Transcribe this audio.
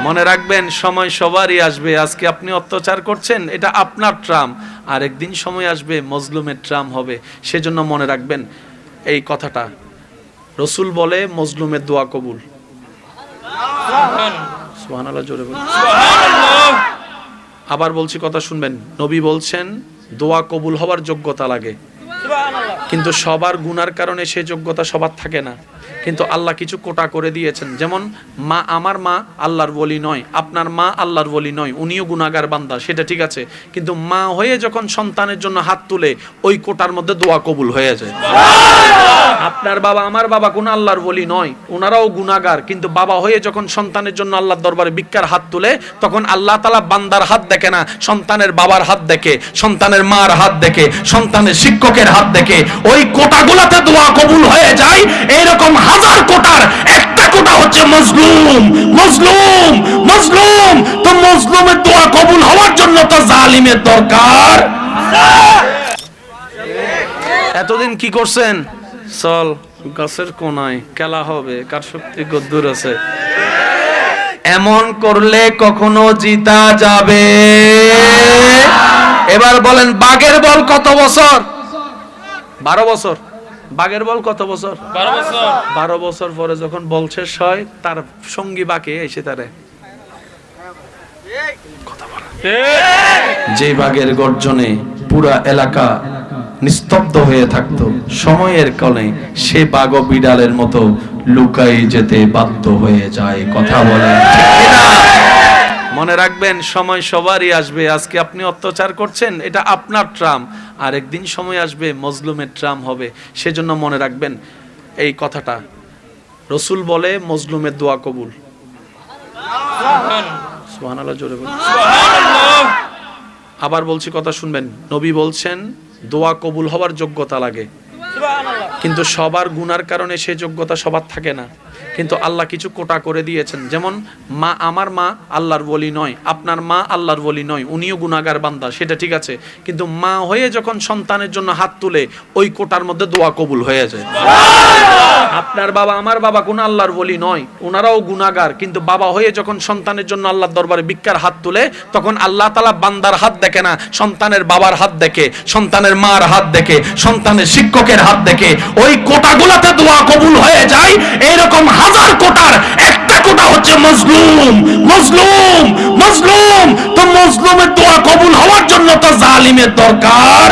মনে রাখবেন সময় সবারই আসবে। আজকে আপনি অত্যাচার করছেন এটা আপনার ট্রাম। আর একদিন সময় আসবে মজলুমের ট্রাম হবে। সেজন্য মনে রাখবেন এই কথাটা। রসুল বলে মজলুমের দোয়া কবুল। জোরে। আবার বলছি কথা শুনবেন। নবী বলছেন দোয়া কবুল হওয়ার যোগ্যতা লাগে। কিন্তু সবার গুনার কারণে সে যোগ্যতা সবার থাকে না। কিন্তু আল্লাহ কিছু কোটা করে দিয়েছেন। যেমন, মা আমার মা আল্লাহর বলি নয়, আপনার মা আল্লাহর বলি নয়, উনিও গুনাগার বান্দা, সেটা ঠিক আছে। কিন্তু মা হয়ে যখন সন্তানের জন্য হাত তুলে, ওই কোটার মধ্যে দোয়া কবুল হয়ে যায়। আপনার বাবা আমার বাবা কোন আল্লাহর বলি নয় ওনারাও গুনাগার কিন্তু বাবা হয়ে যখন সন্তানের জন্য আল্লাহর দরবারে ভিক্ষার হাত তুলে, তখন আল্লাহ তালা বান্দার হাত দেখে না, সন্তানের বাবার হাত দেখে, সন্তানের মার হাত দেখে, সন্তানের শিক্ষকের হাত দেখে, ওই কোটাগুলাতে দোয়া কবুল হয়ে যায় এইরকম হাজার কোটার একটা কোটা হচ্ছে মজলুম মজলুম মজলুম। তো মজলুমের দোয়া কবুল হওয়ার জন্য তো জালিমের দরকার। এতদিন কি করছেন? চল গাছের কোনায় খেলা হবে কার শক্তি গদ্দুর আছে? এমন করলে কখনো জিতা যাবে। এবার বলেন বাঘের বল কত বছর? বারো বছর। বাঘের বল কত বছর? বারো বছর। পরে যখন বল শেষ হয় তার সঙ্গী বাকে এসে তারে। যে বাঘের গর্জনে পুরা এলাকা নিস্তব্ধ হয়ে থাকতো সময়ের কলে সে বাঘ ও বিড়ালের মতো লুকাই যেতে বাধ্য হয়ে যায় কথা বলে। মনে রাখবেন সময় সবারই আসবে। আজকে আপনি অত্যাচার করছেন এটা আপনার ট্রাম। আর একদিন সময় আসবে মজলুমের ট্রাম হবে। সেজন্য মনে রাখবেন এই কথাটা। রসুল বলে মজলুমের দোয়া কবুল। জোরে আবার বলছি কথা শুনবেন। নবী বলছেন দোয়া কবুল হওয়ার যোগ্যতা লাগে। কিন্তু সবার গুনার কারণে সে যোগ্যতা সবার থাকে না। কিন্তু আল্লাহ কিছু কোটা করে দিয়েছেন। যেমন, মা আমার মা আল্লাহর বলি নয়, আপনার মা আল্লাহর বলি নয়, উনিও গুনাগার বান্দা, সেটা ঠিক আছে। কিন্তু মা হয়ে যখন সন্তানের জন্য হাত তুলে, ওই কোটার মধ্যে দোয়া কবুল হয়ে যায়। আপনার বাবা আমার বাবা কোন আল্লাহর বলি নয়, ওনারাও গুনাগার কিন্তু বাবা হয়ে যখন সন্তানের জন্য আল্লাহর দরবারে ভিক্ষার হাত তুলে, তখন আল্লাহ তালা বান্দার হাত দেখে না, সন্তানের বাবার হাত দেখে, সন্তানের মার হাত দেখে, সন্তানের শিক্ষকের হাত দেখে ওই কোটাগুলাতে দোয়া কবুল হয়ে যায়। এইরকম হাজার কোটার একটা কোটা হচ্ছে মজলুম। মজলুম মজলুম। তো মজলুমের দোয়া কবুল হওয়ার জন্য তো জালিমের দরকার।